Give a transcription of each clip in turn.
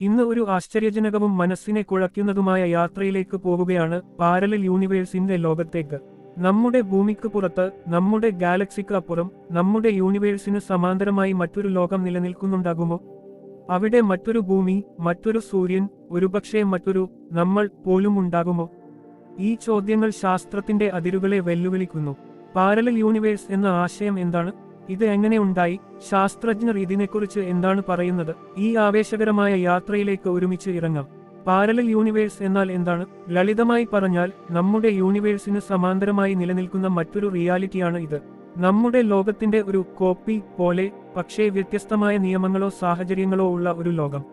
ഇന്ന് ഒരു ആശ്ചര്യജനകവും മനസ്സിനെ കുഴയ്ക്കുന്നതുമായ യാത്രയിലേക്ക് പോവുകയാണ് പാരലൽ യൂണിവേഴ്സിന്റെ ലോകത്തേക്ക്. നമ്മുടെ ഭൂമിക്ക് പുറത്ത് നമ്മുടെ ഗാലക്സിക്ക് അപ്പുറം നമ്മുടെ യൂണിവേഴ്സിന് സമാന്തരമായി മറ്റൊരു ലോകം നിലനിൽക്കുന്നുണ്ടാകുമോ? അവിടെ മറ്റൊരു ഭൂമി മറ്റൊരു സൂര്യൻ ഒരുപക്ഷെ മറ്റൊരു നമ്മൾ പോലും ഉണ്ടാകുമോ? ഈ ചോദ്യങ്ങൾ ശാസ്ത്രത്തിന്റെ അതിരുകളെ വെല്ലുവിളിക്കുന്നു. പാരലൽ യൂണിവേഴ്സ് എന്ന ആശയം എന്താണ്? ഇത് എങ്ങനെ ഉണ്ടായി ശാസ്ത്രജ്ഞർ ഇതിനെക്കുറിച്ച് എന്താണ് പറയുന്നത്? ഈ ആവേശകരമായ യാത്രയിലേക്ക് ഒരുമിച്ച് ഇറങ്ങാം. പാരലൽ യൂണിവേഴ്സ് എന്നാൽ എന്താണ്? ലളിതമായി പറഞ്ഞാൽ നമ്മുടെ യൂണിവേഴ്സിന് സമാന്തരമായി നിലനിൽക്കുന്ന മറ്റൊരു റിയാലിറ്റിയാണ് ഇത്. നമ്മുടെ ലോകത്തിന്റെ ഒരു കോപ്പി പോലെ പക്ഷേ വ്യത്യസ്തമായ നിയമങ്ങളോ സാഹചര്യങ്ങളോ ഉള്ള ഒരു ലോകം.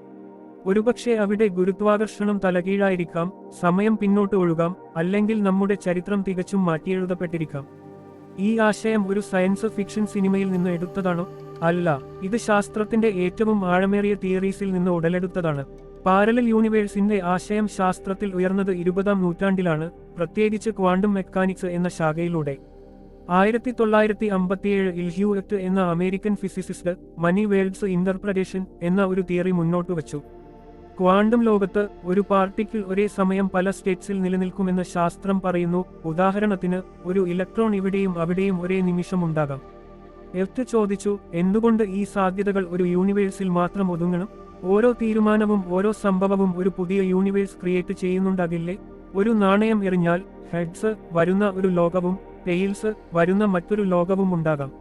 ഒരുപക്ഷെ അവിടെ ഗുരുത്വാകർഷണം തലകീഴായിരിക്കാം സമയം പിന്നോട്ട് ഒഴുകാം അല്ലെങ്കിൽ നമ്മുടെ ചരിത്രം തികച്ചും മാറ്റിയെഴുതപ്പെട്ടിരിക്കാം. ഈ ആശയം ഒരു സയൻസ് ഫിക്ഷൻ സിനിമയിൽ നിന്ന് എടുത്തതാണോ. അല്ല ഇത് ശാസ്ത്രത്തിന്റെ ഏറ്റവും ആഴമേറിയ തിയറീസിൽ നിന്ന് ഉടലെടുത്തതാണ്. പാരലൽ യൂണിവേഴ്സിന്റെ ആശയം ശാസ്ത്രത്തിൽ ഉയർന്നത് ഇരുപതാം നൂറ്റാണ്ടിലാണ് പ്രത്യേകിച്ച് ക്വാണ്ടം മെക്കാനിക്സ് എന്ന ശാഖയിലൂടെ. ആയിരത്തി തൊള്ളായിരത്തി അമ്പത്തിയേഴ് ഇൽഹ്യൂഎറ്റ് എന്ന American physicist many worlds interpretation എന്ന ഒരു തിയറി മുന്നോട്ട് വച്ചു ക്വാണ്ടം ലോകത്ത് ഒരു പാർട്ടിക്കിൾ ഒരേ സമയം പല സ്റ്റേറ്റ്സിൽ നിലനിൽക്കുമെന്ന് ശാസ്ത്രം പറയുന്നു. ഉദാഹരണത്തിന് ഒരു ഇലക്ട്രോൺ ഇവിടെയും അവിടെയും ഒരേ നിമിഷം ഉണ്ടാകാം എർത്ത് ചോദിച്ചു എന്തുകൊണ്ട് ഈ സാധ്യതകൾ ഒരു യൂണിവേഴ്സിൽ മാത്രം ഒതുങ്ങണം? ഓരോ തീരുമാനവും ഓരോ സംഭവവും ഒരു പുതിയ യൂണിവേഴ്സ് ക്രിയേറ്റ് ചെയ്യുന്നുണ്ടാകില്ലേ? ഒരു നാണയം എറിഞ്ഞാൽ ഹെഡ്സ് വരുന്ന ഒരു ലോകവും ടെയിൽസ് വരുന്ന മറ്റൊരു ലോകവും ഉണ്ടാകാം.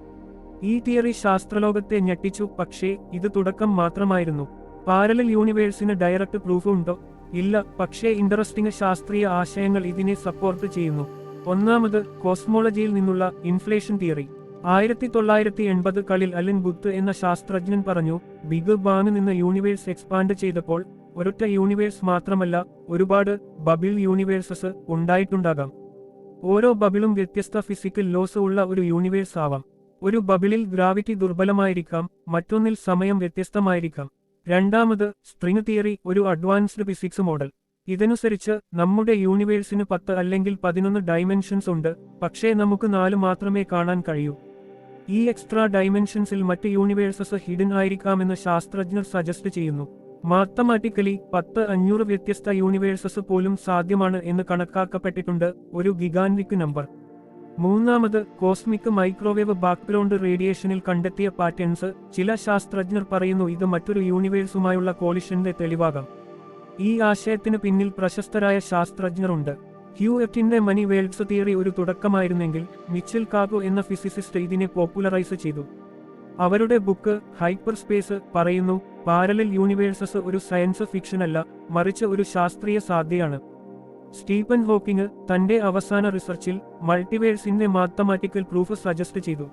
ഈ തിയറി ശാസ്ത്രലോകത്തെ ഞെട്ടിച്ചു പക്ഷേ ഇത് തുടക്കം മാത്രമായിരുന്നു. പാരലൽ യൂണിവേഴ്സിന് ഡയറക്റ്റ് പ്രൂഫ് ഉണ്ടോ? ഇല്ല പക്ഷേ ഇൻട്രസ്റ്റിംഗ് ശാസ്ത്രീയ ആശയങ്ങൾ ഇതിനെ സപ്പോർട്ട് ചെയ്യുന്നു. ഒന്നാമത് കോസ്മോളജിയിൽ നിന്നുള്ള ഇൻഫ്ലേഷൻ തിയറി ആയിരത്തി തൊള്ളായിരത്തി എൺപത് കളിൽ അലൻ ബുത്ത് എന്ന ശാസ്ത്രജ്ഞൻ പറഞ്ഞു ബിഗ് ബാങ് നിന്ന് യൂണിവേഴ്സ് എക്സ്പാൻഡ് ചെയ്തപ്പോൾ ഒരൊറ്റ യൂണിവേഴ്സ് മാത്രമല്ല ഒരുപാട് ബബിൾ യൂണിവേഴ്സസ് ഉണ്ടായിട്ടുണ്ടാകാം. ഓരോ ബബിളും വ്യത്യസ്ത ഫിസിക്കൽ ലോസ് ഉള്ള ഒരു യൂണിവേഴ്സ് ആവാം ഒരു ബബിളിൽ ഗ്രാവിറ്റി ദുർബലമായിരിക്കാം മറ്റൊന്നിൽ സമയം വ്യത്യസ്തമായിരിക്കാം. രണ്ടാമത് സ്ട്രിങ് തിയറി ഒരു അഡ്വാൻസ്ഡ് ഫിസിക്സ് മോഡൽ ഇതനുസരിച്ച് നമ്മുടെ യൂണിവേഴ്സിന് പത്ത് അല്ലെങ്കിൽ പതിനൊന്ന് ഡൈമെൻഷൻസ് ഉണ്ട് പക്ഷേ നമുക്ക് നാല് മാത്രമേ കാണാൻ കഴിയൂ. ഈ എക്സ്ട്രാ ഡൈമെൻഷൻസിൽ മറ്റ് യൂണിവേഴ്സസ് ഹിഡൻ ആയിരിക്കാമെന്ന് ശാസ്ത്രജ്ഞർ സജസ്റ്റ് ചെയ്യുന്നു. മാത്തമാറ്റിക്കലി പത്ത് അഞ്ഞൂറ് വ്യത്യസ്ത യൂണിവേഴ്സസ് പോലും സാധ്യമാണ് എന്ന് കണക്കാക്കപ്പെട്ടിട്ടുണ്ട് ഒരു ഗിഗാൻവിക് നമ്പർ മൂന്നാമത് കോസ്മിക് മൈക്രോവേവ് ബാക്ക്ഗ്രൗണ്ട് റേഡിയേഷനിൽ കണ്ടെത്തിയ പാറ്റേൺസ് ചില ശാസ്ത്രജ്ഞർ പറയുന്നു ഇത് മറ്റൊരു യൂണിവേഴ്സുമായുള്ള കോളിഷന്റെ തെളിവാകാം. ഈ ആശയത്തിന് പിന്നിൽ പ്രശസ്തരായ ശാസ്ത്രജ്ഞരുണ്ട്. ഹ്യൂ എഫ്റ്റിന്റെ മണി വേൾഡ്സ് തിയറി ഒരു തുടക്കമായിരുന്നെങ്കിൽ മിച്ചിൽ കാഗോ എന്ന ഫിസിസിസ്റ്റ് ഇതിനെ പോപ്പുലറൈസ് ചെയ്തു. അവരുടെ ബുക്ക് ഹൈപ്പർ സ്പേസ് പറയുന്നു പാരലൽ യൂണിവേഴ്സസ് ഒരു സയൻസ് ഫിക്ഷനല്ല മറിച്ച് ഒരു ശാസ്ത്രീയ സാധ്യയാണ് സ്റ്റീഫൻ ഹോക്കിംഗ് തന്റെ അവസാന റിസർച്ചിൽ മൾട്ടിവേഴ്സിന്റെ മാത്തമാറ്റിക്കൽ പ്രൂഫ് സജസ്റ്റ് ചെയ്തു.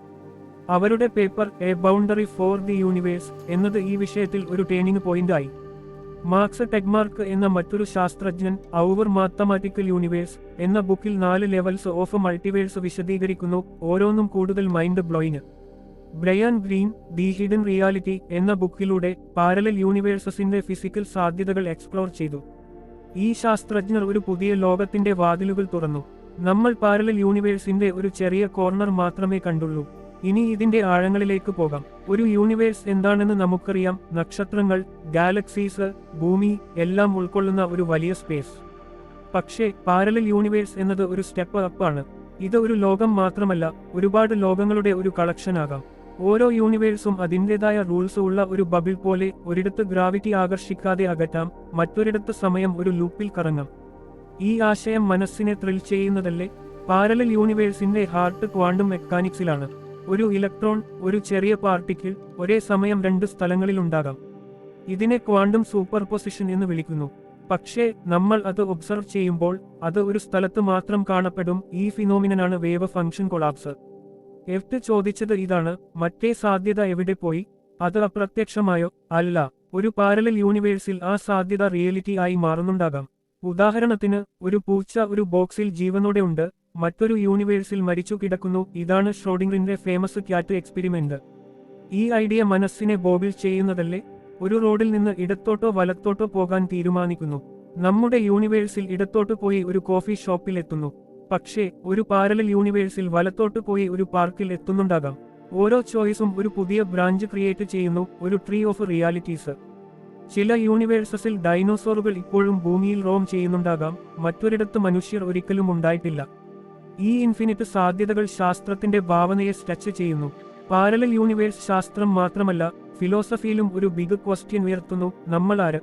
അവരുടെ paper a boundary for the universe എന്നത് ഈ വിഷയത്തിൽ ഒരു ടേണിംഗ് പോയിന്റായി. മാർക്സ് ടെഗ്മാർക്ക് എന്ന മറ്റൊരു ശാസ്ത്രജ്ഞൻ ഔവർ മാത്തമാറ്റിക്കൽ യൂണിവേഴ്സ് എന്ന ബുക്കിൽ നാല് ലെവൽസ് ഓഫ് മൾട്ടിവേഴ്സ് വിശദീകരിക്കുന്നു ഓരോന്നും കൂടുതൽ mind blowing. Brian Greene the hidden reality എന്ന ബുക്കിലൂടെ പാരലൽ യൂണിവേഴ്സസിന്റെ ഫിസിക്കൽ സാധ്യതകൾ എക്സ്പ്ലോർ ചെയ്തു. ഈ ശാസ്ത്രജ്ഞർ ഒരു പുതിയ ലോകത്തിന്റെ വാതിലുകൾ തുറന്നു. നമ്മൾ പാരലൽ യൂണിവേഴ്സിന്റെ ഒരു ചെറിയ കോർണർ മാത്രമേ കണ്ടുള്ളൂ. ഇനി ഇതിന്റെ ആഴങ്ങളിലേക്ക് പോകാം. ഒരു യൂണിവേഴ്സ് എന്താണെന്ന് നമുക്കറിയാം. നക്ഷത്രങ്ങൾ ഗാലക്സീസ് ഭൂമി എല്ലാം ഉൾക്കൊള്ളുന്ന ഒരു വലിയ സ്പേസ്. പക്ഷേ പാരലൽ യൂണിവേഴ്സ് എന്നത് ഒരു സ്റ്റെപ്പ് അപ്പ് ആണ് ഇത് ഒരു ലോകം മാത്രമല്ല ഒരുപാട് ലോകങ്ങളുടെ ഒരു കളക്ഷൻ ആകാം. ഓരോ യൂണിവേഴ്സും അതിന്റെതായ റൂൾസ് ഉള്ള ഒരു ബബിൾ പോലെ ഒരിടത്ത് ഗ്രാവിറ്റി ആകർഷിക്കാതെ അകറ്റാം മറ്റൊരിടത്ത് സമയം ഒരു ലൂപ്പിൽ കറങ്ങാം. ഈ ആശയം മനസ്സിനെ ത്രിൽ ചെയ്യുന്നതല്ലേ? പാരലൽ യൂണിവേഴ്സിന്റെ ഹാർട്ട് ക്വാണ്ടം മെക്കാനിക്സിലാണ് ഒരു ഇലക്ട്രോൺ ഒരു ചെറിയ പാർട്ടിക്കിൾ ഒരേ സമയം രണ്ട് സ്ഥലങ്ങളിൽ ഉണ്ടാകാം. ഇതിനെ ക്വാണ്ടം സൂപ്പർ പൊസിഷൻ എന്ന് വിളിക്കുന്നു. പക്ഷേ നമ്മൾ അത് ഒബ്സർവ് ചെയ്യുമ്പോൾ അത് ഒരു സ്ഥലത്ത് മാത്രം കാണപ്പെടും ഈ ഫിനോമിനാണ് വേവ് ഫംഗ്ഷൻ കൊളാപ്സ് എഫ്റ്റ് ചോദിച്ചത് ഇതാണ്. മറ്റേ സാധ്യത എവിടെ പോയി? അത് അപ്രത്യക്ഷമായോ? അല്ല. ഒരു പാരലൽ യൂണിവേഴ്സിൽ ആ സാധ്യത റിയലിറ്റി ആയി മാറുന്നുണ്ടാകാം. ഉദാഹരണത്തിന് ഒരു പൂച്ച ഒരു ബോക്സിൽ ജീവനോടെ ഉണ്ട്. മറ്റൊരു യൂണിവേഴ്സിൽ മരിച്ചു കിടക്കുന്നു. ഇതാണ് ഷ്രോഡിംഗറിന്റെ ഫേമസ് ക്യാറ്റ് എക്സ്പെരിമെന്റ്. ഈ ഐഡിയ മനസ്സിനെ ബോബിൽ ചെയ്യുന്നതല്ലേ? ഒരു റോഡിൽ നിന്ന് ഇടത്തോട്ടോ വലത്തോട്ടോ പോകാൻ തീരുമാനിക്കുന്നു. നമ്മുടെ യൂണിവേഴ്സിൽ ഇടത്തോട്ട് പോയി ഒരു കോഫി ഷോപ്പിൽ എത്തുന്നു പക്ഷേ ഒരു പാരലൽ യൂണിവേഴ്സിൽ വലത്തോട്ട് പോയി ഒരു പാർക്കിൽ എത്തുന്നുണ്ടാകാം. ഓരോ ചോയ്സും ഒരു പുതിയ ബ്രാഞ്ച് ക്രിയേറ്റ് ചെയ്യുന്നു ഒരു ട്രീ ഓഫ് റിയാലിറ്റീസ്. ചില യൂണിവേഴ്സസിൽ ഡൈനോസോറുകൾ ഇപ്പോഴും ഭൂമിയിൽ റോം ചെയ്യുന്നുണ്ടാകാം മറ്റൊരിടത്ത് മനുഷ്യർ ഒരിക്കലും ഉണ്ടായിട്ടില്ല. ഈ ഇൻഫിനിറ്റ് സാധ്യതകൾ ശാസ്ത്രത്തിന്റെ ഭാവനയെ സ്റ്റച്ച് ചെയ്യുന്നു. പാരലൽ യൂണിവേഴ്സ് ശാസ്ത്രം മാത്രമല്ല ഫിലോസഫിയിലും ഒരു ബിഗ് ക്വസ്റ്റ്യൻ ഉയർത്തുന്നു നമ്മൾ ആര്?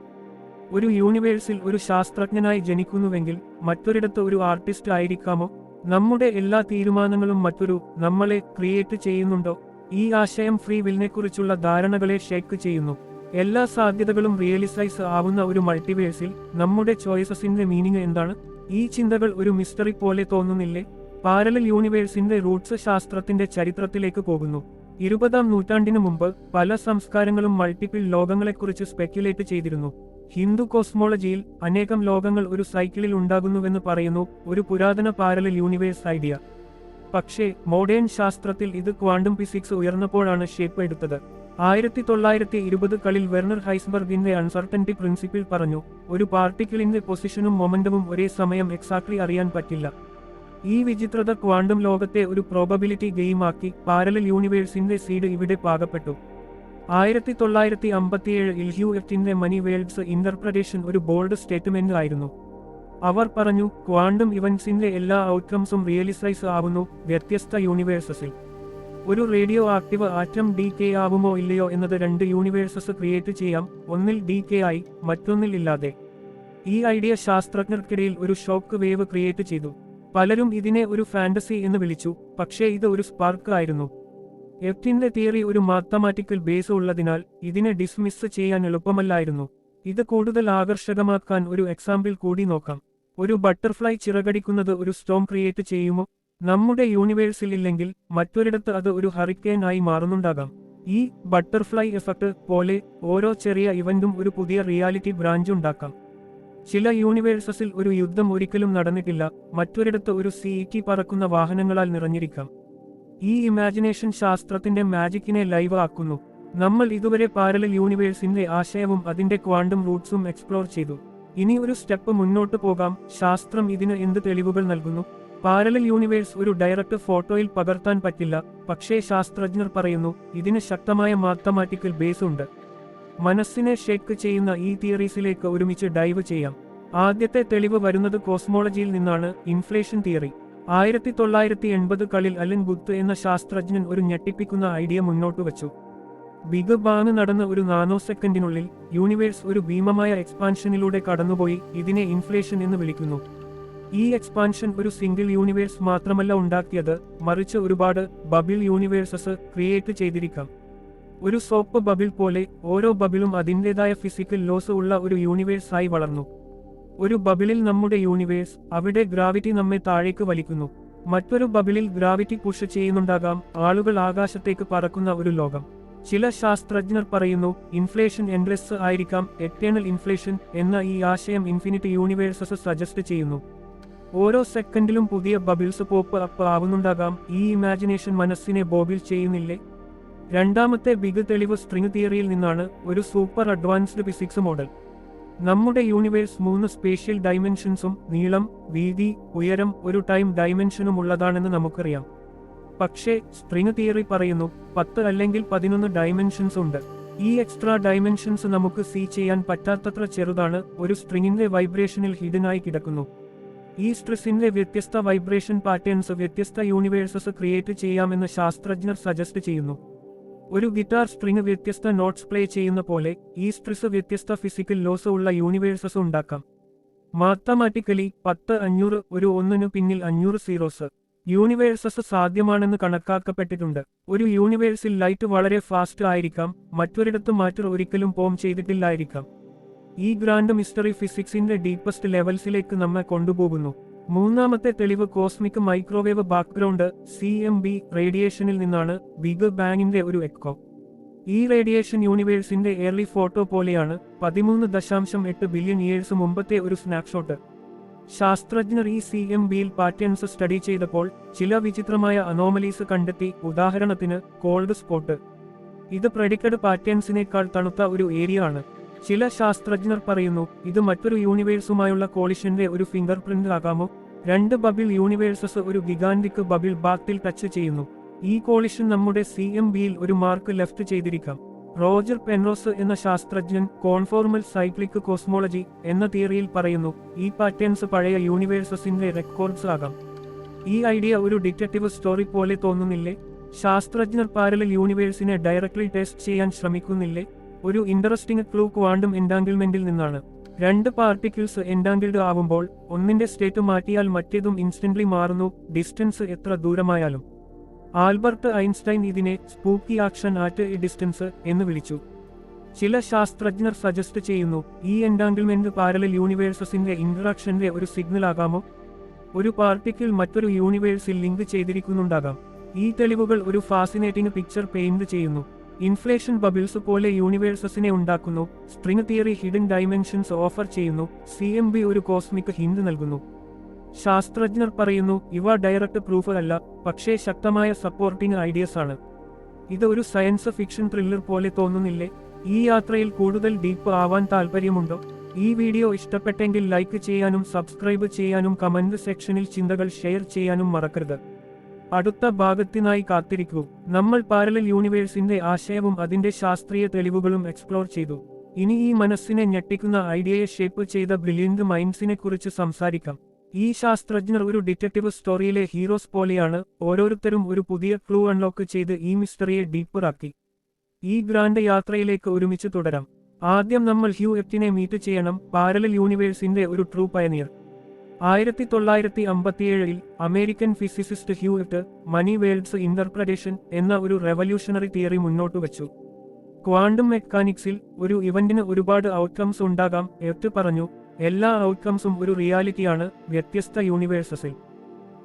ഒരു യൂണിവേഴ്സിൽ ഒരു ശാസ്ത്രജ്ഞനായി ജനിക്കുന്നുവെങ്കിൽ മറ്റൊരിടത്ത് ഒരു ആർട്ടിസ്റ്റ് ആയിരിക്കാമോ? നമ്മുടെ എല്ലാ തീരുമാനങ്ങളും മറ്റൊരു നമ്മളെ ക്രിയേറ്റ് ചെയ്യുന്നുണ്ടോ? ഈ ആശയം ഫ്രീ വില്ലിനെക്കുറിച്ചുള്ള ധാരണകളെ ഷേക്ക് ചെയ്യുന്നു. എല്ലാ സാധ്യതകളും റിയലിസൈസ് ആവുന്ന ഒരു മൾട്ടിവേഴ്സിൽ നമ്മുടെ ചോയ്സസിന്റെ മീനിങ് എന്താണ്? ഈ ചിന്തകൾ ഒരു മിസ്റ്ററി പോലെ തോന്നുന്നില്ലേ? പാരലൽ യൂണിവേഴ്സിന്റെ റൂട്ട്സ് ശാസ്ത്രത്തിന്റെ ചരിത്രത്തിലേക്ക് പോകുന്നു. ഇരുപതാം നൂറ്റാണ്ടിനു മുമ്പ് പല സംസ്കാരങ്ങളും മൾട്ടിപ്പിൾ ലോകങ്ങളെക്കുറിച്ച് സ്പെക്യുലേറ്റ് ചെയ്തിരുന്നു. ഹിന്ദു കോസ്മോളജിയിൽ അനേകം ലോകങ്ങൾ ഒരു സൈക്കിളിൽ ഉണ്ടാകുന്നുവെന്ന് പറയുന്നു ഒരു പുരാതന പാരലൽ യൂണിവേഴ്സ് ഐഡിയ. പക്ഷേ മോഡേൺ ശാസ്ത്രത്തിൽ ഇത് ക്വാണ്ടം ഫിസിക്സ് ഉയർന്നപ്പോഴാണ് ഷേപ്പ് എടുത്തത്. ആയിരത്തി തൊള്ളായിരത്തി ഇരുപതുകളിൽ വെർണർ ഹൈസ്ബർഗിന്റെ അൺസർട്ടന്റി പ്രിൻസിപ്പിൾ പറഞ്ഞു ഒരു പാർട്ടിക്കിളിന്റെ പൊസിഷനും മൊമെന്റവും ഒരേ സമയം എക്സാക്ട്ലി അറിയാൻ പറ്റില്ല. ഈ വിചിത്രത ക്വാണ്ടം ലോകത്തെ ഒരു പ്രോബബിലിറ്റി ഗെയിമാക്കി പാരലൽ യൂണിവേഴ്സിന്റെ സീഡ് ഇവിടെ പാകപ്പെട്ടു. ആയിരത്തി തൊള്ളായിരത്തി അമ്പത്തിയേഴ് ഇൽഹ്യു എഫ്റ്റിന്റെ മണി വേൾഡ്സ് ഇന്റർപ്രറ്റേഷൻ ഒരു ബോൾഡ് സ്റ്റേറ്റ്മെന്റ് ആയിരുന്നു. അവർ പറഞ്ഞു ക്വാണ്ടം ഇവന്റ്സിന്റെ എല്ലാ ഔട്ട്കംസും റിയലിസൈസ് ആവുന്നു വ്യത്യസ്ത യൂണിവേഴ്സസിൽ. ഒരു radio active atom decay ആവുമോ ഇല്ലയോ എന്നത് രണ്ട് യൂണിവേഴ്സസ് ക്രിയേറ്റ് ചെയ്യാം ഒന്നിൽ ഡി കെ ആയി മറ്റൊന്നിൽ ഇല്ലാതെ. ഈ ഐഡിയ ശാസ്ത്രജ്ഞർക്കിടയിൽ ഒരു ഷോക്ക് വേവ് ക്രിയേറ്റ് ചെയ്തു. പലരും ഇതിനെ ഒരു ഫാന്റസി എന്ന് വിളിച്ചു പക്ഷേ ഇത് ഒരു സ്പാർക്ക് ആയിരുന്നു. എഫ്റ്റിന്റെ തിയറി ഒരു മാത്തമാറ്റിക്കൽ ബേസ് ഉള്ളതിനാൽ ഇതിനെ ഡിസ്മിസ് ചെയ്യാൻ എളുപ്പമല്ലായിരുന്നു. ഇത് കൂടുതൽ ആകർഷകമാക്കാൻ ഒരു എക്സാമ്പിൾ കൂടി നോക്കാം. ഒരു ബട്ടർഫ്ലൈ ചിറകടിക്കുന്നത് ഒരു സ്റ്റോം ക്രിയേറ്റ് ചെയ്യുമോ? നമ്മുടെ യൂണിവേഴ്സിൽ ഇല്ലെങ്കിൽ മറ്റൊരിടത്ത് അത് ഒരു ഹറിക്കെയിൻ ആയി മാറുന്നുണ്ടാകാം. ഈ ബട്ടർഫ്ലൈ എഫക്ട് പോലെ ഓരോ ചെറിയ ഇവന്റും ഒരു പുതിയ റിയാലിറ്റി ബ്രാഞ്ച് ഉണ്ടാക്കാം. ചില യൂണിവേഴ്സസിൽ ഒരു യുദ്ധം ഒരിക്കലും നടന്നിട്ടില്ല. മറ്റൊരിടത്ത് ഒരു സീറ്റി പറക്കുന്ന വാഹനങ്ങളാൽ നിറഞ്ഞിരിക്കാം. ഈ ഇമാജിനേഷൻ ശാസ്ത്രത്തിന്റെ മാജിക്കിനെ ലൈവ് ആക്കുന്നു. നമ്മൾ ഇതുവരെ പാരലൽ യൂണിവേഴ്സിന്റെ ആശയവും അതിന്റെ ക്വാണ്ടം റൂട്ട്സും എക്സ്പ്ലോർ ചെയ്തു. ഇനി ഒരു സ്റ്റെപ്പ് മുന്നോട്ട് പോകാം. ശാസ്ത്രം ഇതിന് എന്ത് തെളിവുകൾ നൽകുന്നു? പാരലൽ യൂണിവേഴ്സ് ഒരു ഡയറക്ട് ഫോട്ടോയിൽ പകർത്താൻ പറ്റില്ല. പക്ഷേ ശാസ്ത്രജ്ഞർ പറയുന്നു ഇതിന് ശക്തമായ മാത്തമാറ്റിക്കൽ ബേസ് ഉണ്ട്. മനസ്സിനെ ഷേക്ക് ചെയ്യുന്ന ഈ തിയറീസിലേക്ക് ഒരുമിച്ച് ഡൈവ് ചെയ്യാം. ആദ്യത്തെ തെളിവ് വരുന്നത് കോസ്മോളജിയിൽ നിന്നാണ് ഇൻഫ്ലേഷൻ തിയറി ആയിരത്തി തൊള്ളായിരത്തി എൺപതുകളിൽ അലൻ ഗുത്ത് എന്ന ശാസ്ത്രജ്ഞൻ ഒരു ഞെട്ടിപ്പിക്കുന്ന ഐഡിയ മുന്നോട്ട് വച്ചു. ബിഗ് ബാങ് നടന്ന ഒരു നാനോ സെക്കൻഡിനുള്ളിൽ യൂണിവേഴ്സ് ഒരു ഭീമമായ എക്സ്പാൻഷനിലൂടെ കടന്നുപോയി ഇതിനെ ഇൻഫ്ലേഷൻ എന്ന് വിളിക്കുന്നു. ഈ എക്സ്പാൻഷൻ ഒരു സിംഗിൾ യൂണിവേഴ്സ് മാത്രമല്ല ഉണ്ടാക്കിയത് മറിച്ച് ഒരുപാട് ബബിൾ യൂണിവേഴ്സസ് ക്രിയേറ്റ് ചെയ്തിരിക്കാം. ഒരു സോപ്പ് ബബിൾ പോലെ ഓരോ ബബിളും അതിന്റെതായ ഫിസിക്കൽ ലോസ് ഉള്ള ഒരു യൂണിവേഴ്സായി വളർന്നു. ഒരു ബബിളിൽ നമ്മുടെ യൂണിവേഴ്സ് അവിടെ ഗ്രാവിറ്റി നമ്മെ താഴേക്ക് വലിക്കുന്നു. മറ്റൊരു ബബിളിൽ ഗ്രാവിറ്റി പുഷ് ചെയ്യുന്നുണ്ടാകാം. ആളുകൾ ആകാശത്തേക്ക് പറക്കുന്ന ഒരു ലോകം. ചില ശാസ്ത്രജ്ഞർ പറയുന്നു ഇൻഫ്ലേഷൻ എൻഡ്ലെസ് ആയിരിക്കാം. എറ്റേണൽ ഇൻഫ്ലേഷൻ എന്ന ഈ ആശയം ഇൻഫിനിറ്റ് യൂണിവേഴ്സസ് സജസ്റ്റ് ചെയ്യുന്നു. ഓരോ സെക്കൻഡിലും പുതിയ ബബിൾസ് പോപ്പ് അപ്പ് ആവുന്നുണ്ടാകാം. ഈ ഇമാജിനേഷൻ മനസ്സിനെ ബോബിൾ ചെയ്യുന്നില്ലേ? രണ്ടാമത്തെ ബിഗ് തെളിവ് സ്ട്രിങ് തിയറിയിൽ നിന്നാണ് ഒരു സൂപ്പർ അഡ്വാൻസ്ഡ് ഫിസിക്സ് മോഡൽ. നമ്മുടെ യൂണിവേഴ്സ് മൂന്ന് സ്പേഷ്യൽ ഡൈമെൻഷൻസും നീളം വീതി ഉയരം ഒരു ടൈം ഡൈമെൻഷനും ഉള്ളതാണെന്ന് നമുക്കറിയാം. പക്ഷേ സ്ട്രിംഗ് തിയറി പറയുന്നു പത്ത് അല്ലെങ്കിൽ പതിനൊന്ന് ഡൈമെൻഷൻസ് ഉണ്ട്. ഈ എക്സ്ട്രാ ഡൈമെൻഷൻസ് നമുക്ക് സീ ചെയ്യാൻ പറ്റാത്തത്ര ചെറുതാണ് ഒരു സ്ട്രിങ്ങിന്റെ വൈബ്രേഷനിൽ ഹിഡനായി കിടക്കുന്നു. ഈ സ്ട്രെസ്സിന്റെ വ്യത്യസ്ത വൈബ്രേഷൻ പാറ്റേൺസ് വ്യത്യസ്ത യൂണിവേഴ്സസ് ക്രിയേറ്റ് ചെയ്യാമെന്ന് ശാസ്ത്രജ്ഞർ സജസ്റ്റ് ചെയ്യുന്നു. ഒരു ഗിറ്റാർ സ്ട്രിങ് വ്യത്യസ്ത നോട്ട്സ് പ്ലേ ചെയ്യുന്ന പോലെ ഈ സ്ട്രിസ് വ്യത്യസ്ത ഫിസിക്കൽ ലോസ് ഉള്ള യൂണിവേഴ്സസ് ഉണ്ടാക്കാം. മാത്തമാറ്റിക്കലി പത്ത് അഞ്ഞൂറ് ഒരു ഒന്നിനു പിന്നിൽ അഞ്ഞൂറ് സീറോസ്. യൂണിവേഴ്സസ് സാധ്യമാണെന്ന് കണക്കാക്കപ്പെട്ടിട്ടുണ്ട്. ഒരു യൂണിവേഴ്സിൽ ലൈറ്റ് വളരെ ഫാസ്റ്റ് ആയിരിക്കാം മറ്റൊരിടത്ത് മാറ്റർ ഒരിക്കലും പോം ചെയ്തിട്ടില്ലായിരിക്കാം. ഈ ഗ്രാൻഡ് മിസ്റ്ററി ഫിസിക്സിന്റെ ഡീപ്പസ്റ്റ് ലെവൽസിലേക്ക് നമ്മെ കൊണ്ടുപോകുന്നു. മൂന്നാമത്തെ തെളിവ് cosmic microwave background C M B റേഡിയേഷനിൽ നിന്നാണ് ബിഗ് ബാങ്ങിന്റെ ഒരു എക്കോ. ഈ റേഡിയേഷൻ യൂണിവേഴ്സിന്റെ എയർലി ഫോട്ടോ പോലെയാണ് പതിമൂന്ന് ദശാംശം എട്ട് ബില്യൺ ഇയേഴ്സ് മുമ്പത്തെ ഒരു സ്നാപ്ഷോട്ട് ശാസ്ത്രജ്ഞർ ഈ സി എം ബിയിൽ പാറ്റേൺസ് സ്റ്റഡി ചെയ്തപ്പോൾ ചില വിചിത്രമായ അനോമലീസ് കണ്ടെത്തി ഉദാഹരണത്തിന് കോൾഡ് സ്പോട്ട്. ഇത് പ്രഡിക്റ്റഡ് പാറ്റേൺസിനേക്കാൾ തണുത്ത ഒരു ഏരിയ ആണ്. ചില ശാസ്ത്രജ്ഞർ പറയുന്നു ഇത് മറ്റൊരു യൂണിവേഴ്സുമായുള്ള കോളിഷന്റെ ഒരു ഫിംഗർ പ്രിന്റ് ആകാമോ? രണ്ട് ബബിൾ യൂണിവേഴ്സസ് ഒരു ഗിഗാന്റിക് ബബിൾ ബാത്തിൽ ടച്ച് ചെയ്യുന്നു. ഈ കോളിഷൻ നമ്മുടെ സി എം ബിയിൽ ഒരു മാർക്ക് ലെഫ്റ്റ് ചെയ്തിരിക്കാം. റോജർ പെൻറോസ് എന്ന ശാസ്ത്രജ്ഞൻ കോൺഫോർമൽ സൈക്ലിക് കോസ്മോളജി എന്ന തിയറിയിൽ പറയുന്നു ഈ പാറ്റേൺസ് പഴയ യൂണിവേഴ്സസിന്റെ റെക്കോർഡ്സ് ആകാം. ഈ ഐഡിയ ഒരു ഡിറ്റക്റ്റീവ് സ്റ്റോറി പോലെ തോന്നുന്നില്ലേ? ശാസ്ത്രജ്ഞർ പാരലൽ യൂണിവേഴ്സിനെ ഡയറക്ട്ലി ടെസ്റ്റ് ചെയ്യാൻ ശ്രമിക്കുന്നില്ലേ? ഒരു ഇൻട്രസ്റ്റിംഗ് ക്ലൂ ക്വാണ്ടം എൻഡാങ്കിൾമെന്റിൽ നിന്നാണ്. രണ്ട് പാർട്ടിക്കിൾസ് എൻഡാങ്കിൾഡ് ആവുമ്പോൾ ഒന്നിന്റെ സ്റ്റേറ്റ് മാറ്റിയാൽ മറ്റേതും ഇൻസ്റ്റന്റ്ലി മാറുന്നു ഡിസ്റ്റൻസ് എത്ര ദൂരമായാലും. ആൽബർട്ട് ഐൻസ്റ്റൈൻ ഇതിനെ spooky action at a distance എന്ന് വിളിച്ചു. ചില ശാസ്ത്രജ്ഞർ സജസ്റ്റ് ചെയ്യുന്നു ഈ എൻഡാങ്കിൾമെന്റ് പാരലൽ യൂണിവേഴ്സസിന്റെ ഇന്ററാക്ഷന്റെ ഒരു സിഗ്നൽ ആകാമോ? ഒരു പാർട്ടിക്കിൾ മറ്റൊരു യൂണിവേഴ്സിൽ ലിങ്ക് ചെയ്തിരിക്കുന്നുണ്ടാകാം. ഈ തെളിവുകൾ ഒരു ഫാസിനേറ്റിംഗ് പിക്ചർ പെയിന്റ് ചെയ്യുന്നു. ഇൻഫ്ലേഷൻ ബബിൾസ് പോലെ യൂണിവേഴ്സസിനെ ഉണ്ടാക്കുന്നു. String theory hidden dimensions offer ചെയ്യുന്നു. സി എം ബി ഒരു കോസ്മിക് ഹിന്റ് നൽകുന്നു. ശാസ്ത്രജ്ഞർ പറയുന്നു ഇവ ഡയറക്റ്റ് പ്രൂഫ് അല്ല പക്ഷേ ശക്തമായ സപ്പോർട്ടിംഗ് ഐഡിയസ് ആണ്. ഇത് ഒരു സയൻസ് ഫിക്ഷൻ ത്രില്ലർ പോലെ തോന്നുന്നില്ലേ? ഈ യാത്രയിൽ കൂടുതൽ ഡീപ്പ് ആവാൻ താല്പര്യമുണ്ടോ ഈ വീഡിയോ ഇഷ്ടപ്പെട്ടെങ്കിൽ ലൈക്ക് ചെയ്യാനും സബ്സ്ക്രൈബ് ചെയ്യാനും കമന്റ് സെക്ഷനിൽ ചിന്തകൾ ഷെയർ ചെയ്യാനും മറക്കരുത്. അടുത്ത ഭാഗത്തിനായി കാത്തിരിക്കൂ. നമ്മൾ പാരലൽ യൂണിവേഴ്സിന്റെ ആശയവും അതിന്റെ ശാസ്ത്രീയ തെളിവുകളും എക്സ്പ്ലോർ ചെയ്തു. ഇനി ഈ മനസ്സിനെ ഞെട്ടിക്കുന്ന ഐഡിയയെ ഷേപ്പ് ചെയ്ത ബ്രില്യന്റ് മൈൻഡ്സിനെ കുറിച്ച് സംസാരിക്കാം. ഈ ശാസ്ത്രജ്ഞർ ഒരു ഡിറ്റക്റ്റീവ് സ്റ്റോറിയിലെ ഹീറോസ് പോലെയാണ് ഓരോരുത്തരും ഒരു പുതിയ ക്ലൂ അൺലോക്ക് ചെയ്ത് ഈ മിസ്റ്ററിയെ ഡീപ്പറാക്കി ഈ ഗ്രാൻഡ് യാത്രയിലേക്ക് ഒരുമിച്ച് തുടരാം. ആദ്യം നമ്മൾ ഹ്യൂ എഫ്റ്റിനെ മീറ്റ് ചെയ്യണം. പാരലൽ യൂണിവേഴ്സിന്റെ ഒരു ട്രൂ പയനിയർ. ആയിരത്തി തൊള്ളായിരത്തി അമ്പത്തിയേഴിൽ American physicist Hugh Everett many worlds interpretation എന്ന ഒരു റെവല്യൂഷണറി തിയറി മുന്നോട്ട് വച്ചു. ക്വാണ്ടം മെക്കാനിക്സിൽ ഒരു ഇവന്റിന് ഒരുപാട് ഔട്ട്കംസ് ഉണ്ടാകാം എത്ത് പറഞ്ഞു എല്ലാ ഔട്ട്കംസും ഒരു റിയാലിറ്റിയാണ് വ്യത്യസ്ത യൂണിവേഴ്സസിൽ.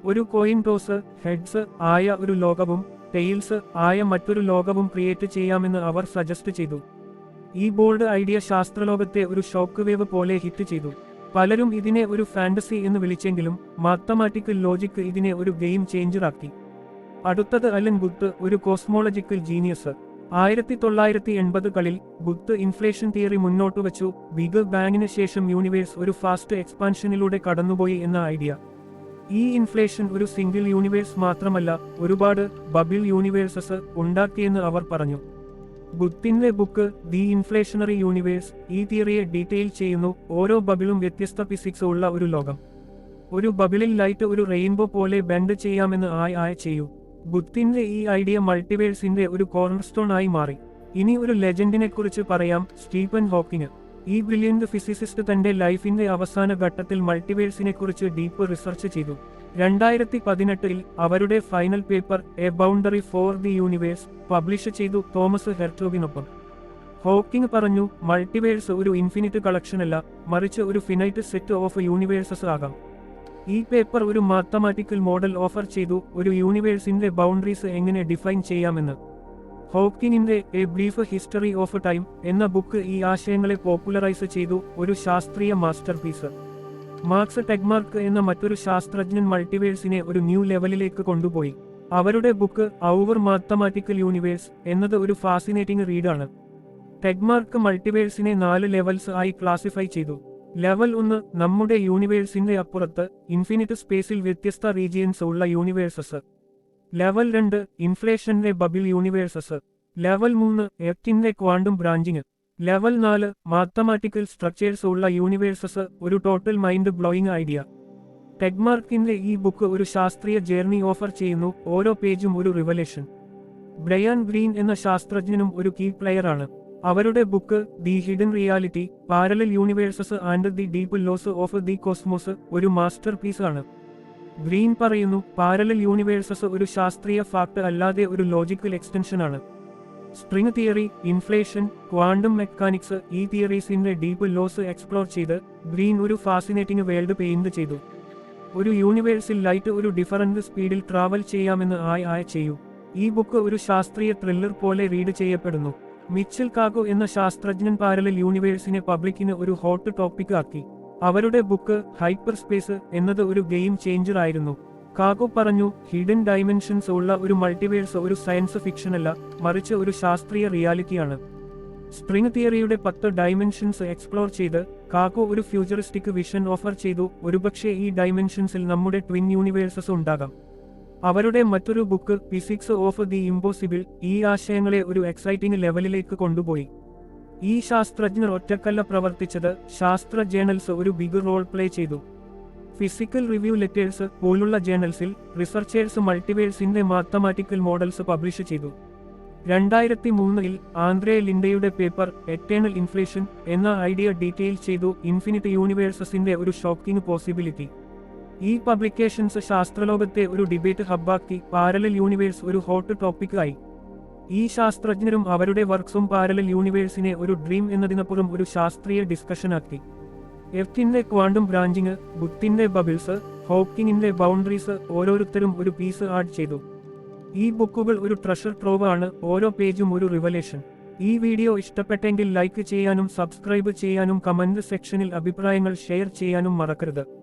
ഒരു കോയിൻ ടോസ് ഹെഡ്സ് ആയ ഒരു ലോകവും ടെയിൽസ് ആയ മറ്റൊരു ലോകവും ക്രിയേറ്റ് ചെയ്യാമെന്ന് അവർ സജസ്റ്റ് ചെയ്തു. ഈ ബോൾഡ് ഐഡിയ ശാസ്ത്രലോകത്തെ ഒരു ഷോക്ക് വേവ് പോലെ ഹിറ്റ് ചെയ്തു. പലരും ഇതിനെ ഒരു ഫാന്റസി എന്ന് വിളിച്ചെങ്കിലും മാത്തമാറ്റിക്കൽ ലോജിക്ക് ഇതിനെ ഒരു ഗെയിം ചേഞ്ചറാക്കി അടുത്തത് അലൻ ബുത്ത് ഒരു കോസ്മോളജിക്കൽ ജീനിയസ് ആയിരത്തി തൊള്ളായിരത്തി എൺപതുകളിൽ ബുത്ത് ഇൻഫ്ലേഷൻ തിയറി മുന്നോട്ട് വച്ചു. ബിഗ് ബാങ്ങിന് ശേഷം യൂണിവേഴ്സ് ഒരു ഫാസ്റ്റ് എക്സ്പാൻഷനിലൂടെ കടന്നുപോയി എന്ന ഐഡിയ ഈ ഇൻഫ്ലേഷൻ ഒരു സിംഗിൾ യൂണിവേഴ്സ് മാത്രമല്ല ഒരുപാട് ബബിൾ യൂണിവേഴ്സസ് ഉണ്ടാക്കിയെന്ന് അവർ പറഞ്ഞു. ബുത്തിന്റെ ബുക്ക് ദി ഇൻഫ്ലേഷണറി യൂണിവേഴ്സ് ഈ തിയറിയെ ഡീറ്റെയിൽ ചെയ്യുന്നു ഓരോ ബബിളും വ്യത്യസ്ത ഫിസിക്സ് ഉള്ള ഒരു ലോകം. ഒരു ബബിളിൽ ലൈറ്റ് ഒരു റെയിൻബോ പോലെ ബെൻഡ് ചെയ്യാമെന്ന് ആയ ആയ ചെയ്യൂ. ബുത്തിന്റെ ഈ ഐഡിയ മൾട്ടിവേഴ്സിന്റെ ഒരു കോർണർസ്റ്റോൺ ആയി മാറി. ഇനി ഒരു ലെജൻഡിനെ കുറിച്ച് പറയാം സ്റ്റീഫൻ ഹോക്കിന്. ഈ ബ്രില്യന്റ് ഫിസിസിസ്റ്റ് തന്റെ ലൈഫിന്റെ അവസാന ഘട്ടത്തിൽ മൾട്ടിവേഴ്സിനെ കുറിച്ച് ഡീപ്പ് റിസർച്ച് ചെയ്തു. രണ്ടായിരത്തി പതിനെട്ടിൽ അവരുടെ final paper a boundary for the universe publish ചെയ്തു തോമസ് ഹെർട്ടോവിനൊപ്പം ഹോക്കിംഗ് പറഞ്ഞു മൾട്ടിവേഴ്സ് ഒരു ഇൻഫിനിറ്റ് കളക്ഷൻ അല്ല മറിച്ച് ഒരു ഫിനൈറ്റ് സെറ്റ് ഓഫ് യൂണിവേഴ്സസ് ആകാം. ഈ പേപ്പർ ഒരു മാത്തമാറ്റിക്കൽ മോഡൽ ഓഫർ ചെയ്തു ഒരു യൂണിവേഴ്സിന്റെ ബൗണ്ടറീസ് എങ്ങനെ ഡിഫൈൻ ചെയ്യാമെന്ന്. ഹോക്കിനിന്റെ a brief history of time എന്ന ബുക്ക് ഈ ആശയങ്ങളെ പോപ്പുലറൈസ് ചെയ്തു ഒരു ശാസ്ത്രീയ മാസ്റ്റർപീസ്. മാർക്സ് ടെഗ്മാർക്ക് എന്ന മറ്റൊരു ശാസ്ത്രജ്ഞൻ മൾട്ടിവേഴ്സിനെ ഒരു ന്യൂ ലെവലിലേക്ക് കൊണ്ടുപോയി. അവരുടെ ബുക്ക് ഔവർ മാത്തമാറ്റിക്കൽ യൂണിവേഴ്സ് എന്നത് ഒരു ഫാസിനേറ്റിംഗ് റീഡാണ്. ടെഗ്മാർക്ക് മൾട്ടിവേഴ്സിനെ നാല് ലെവൽസ് ആയി ക്ലാസിഫൈ ചെയ്തു. ലെവൽ ഒന്ന് നമ്മുടെ യൂണിവേഴ്സിന്റെ അപ്പുറത്ത് ഇൻഫിനിറ്റ് സ്പേസിൽ വ്യത്യസ്ത റീജിയൻസ് ഉള്ള യൂണിവേഴ്സസ്. ലെവൽ രണ്ട് ഇൻഫ്ലേഷന്റെ ബബിൾ യൂണിവേഴ്സസ്. ലെവൽ മൂന്ന് എഫ്റ്റിന്റെ ക്വാണ്ടും ബ്രാഞ്ചിങ്. ലെവൽ നാല് മാത്തമാറ്റിക്കൽ സ്ട്രക്ചേഴ്സ് ഉള്ള യൂണിവേഴ്സസ് ഒരു ടോട്ടൽ മൈൻഡ് ബ്ലോയിങ് ഐഡിയ. ടെഗ്മാർക്കിന്റെ ഈ ബുക്ക് ഒരു ശാസ്ത്രീയ ജേർണി ഓഫർ ചെയ്യുന്നു ഓരോ പേജും ഒരു റിവലേഷൻ. ബ്രയാൻ ഗ്രീൻ എന്ന ശാസ്ത്രജ്ഞനും ഒരു കീ പ്ലെയറാണ്. അവരുടെ book the hidden reality parallel universes and the deep laws of the cosmos ഒരു മാസ്റ്റർ ആണ്. ഗ്രീൻ പറയുന്നു പാരലൽ യൂണിവേഴ്സസ് ഒരു ശാസ്ത്രീയ ഫാക്ട് അല്ലാതെ ഒരു ലോജിക്കൽ എക്സ്റ്റൻഷൻ ആണ് string theory inflation quantum mechanics ഈ തിയറീസിന്റെ ഡീപ്പ് ലോസ് എക്സ്പ്ലോർ ചെയ്ത് ഗ്രീൻ ഒരു ഫാസിനേറ്റിംഗ് വേൾഡ് പെയിന്റ് ചെയ്തു. ഒരു യൂണിവേഴ്സിൽ ലൈറ്റ് ഒരു ഡിഫറന്റ് സ്പീഡിൽ ട്രാവൽ ചെയ്യാമെന്ന് ആയ ആയ ചെയ്യൂ. ഈ ബുക്ക് ഒരു ശാസ്ത്രീയ ത്രില്ലർ പോലെ റീഡ് ചെയ്യപ്പെടുന്നു. മിച്ചൽ കാഗോ എന്ന ശാസ്ത്രജ്ഞൻ പാരലൽ യൂണിവേഴ്സിനെ പബ്ലിക്കിന് ഒരു ഹോട്ട് ടോപ്പിക് ആക്കി. അവരുടെ ബുക്ക് ഹൈപ്പർ സ്പേസ് എന്നത് ഒരു ഗെയിം ചേഞ്ചർ ആയിരുന്നു കാഗോ പറഞ്ഞു ഹിഡൻ ഡൈമെൻഷൻസ് ഉള്ള ഒരു മൾട്ടിവേഴ്സ് ഒരു സയൻസ് ഫിക്ഷൻ അല്ല മറിച്ച് ഒരു ശാസ്ത്രീയ റിയാലിറ്റിയാണ്. സ്പ്രിംഗ് തിയറിയുടെ പത്ത് ഡൈമെൻഷൻസ് എക്സ്പ്ലോർ ചെയ്ത് കാഗോ ഒരു ഫ്യൂച്ചറിസ്റ്റിക് വിഷൻ ഓഫർ ചെയ്തു ഒരുപക്ഷെ ഈ ഡൈമെൻഷൻസിൽ നമ്മുടെ ട്വിൻ യൂണിവേഴ്സസ് ഉണ്ടാകാം. അവരുടെ മറ്റൊരു book physics of the impossible ഈ ആശയങ്ങളെ ഒരു എക്സൈറ്റിംഗ് ലെവലിലേക്ക് കൊണ്ടുപോയി. ഈ ശാസ്ത്രജ്ഞർ ഒറ്റക്കല്ല പ്രവർത്തിച്ചത് ശാസ്ത്ര ജേണൽസ് ഒരു ബിഗ് റോൾ പ്ലേ ചെയ്തു. ഫിസിക്കൽ റിവ്യൂ ലെറ്റേഴ്സ് പോലുള്ള ജേണൽസിൽ റിസർച്ചേഴ്സ് മൾട്ടിവേഴ്സിന്റെ മാത്തമാറ്റിക്കൽ മോഡൽസ് പബ്ലിഷ് ചെയ്തു. രണ്ടായിരത്തി മൂന്നിൽ ആന്ധ്രേ ലിൻഡയുടെ പേപ്പർ എറ്റേണൽ ഇൻഫ്ലേഷൻ എന്ന ഐഡിയ ഡീറ്റെയിൽ ചെയ്തു ഇൻഫിനിറ്റ് യൂണിവേഴ്സസിന്റെ ഒരു ഷോക്കിംഗ് പോസിബിലിറ്റി. ഈ പബ്ലിക്കേഷൻസ് ശാസ്ത്രലോകത്തെ ഒരു ഡിബേറ്റ് ഹബ്ബാക്കി പാരലൽ യൂണിവേഴ്സ് ഒരു ഹോട്ട് ടോപ്പിക്കായി. ഈ ശാസ്ത്രജ്ഞരും അവരുടെ വർക്ക്സും പാരലൽ യൂണിവേഴ്സിനെ ഒരു ഡ്രീം എന്നതിനപ്പുറം ഒരു ശാസ്ത്രീയ ഡിസ്കഷനാക്കി. എഫ്റ്റിന്റെ ക്വാണ്ടം ബ്രാഞ്ചിങ് ബുത്തിന്റെ ബബിൾസ് ഹോക്കിങ്ങിന്റെ ബൗണ്ടറീസ് ഓരോരുത്തരും ഒരു പീസ് ആഡ് ചെയ്തു. ഈ ബുക്കുകൾ ഒരു ട്രഷർ ട്രോവ് ആണ് ഓരോ പേജും ഒരു റിവലേഷൻ. ഈ വീഡിയോ ഇഷ്ടപ്പെട്ടെങ്കിൽ ലൈക്ക് ചെയ്യാനും സബ്സ്ക്രൈബ് ചെയ്യാനും കമന്റ് സെക്ഷനിൽ അഭിപ്രായങ്ങൾ ഷെയർ ചെയ്യാനും മറക്കരുത്.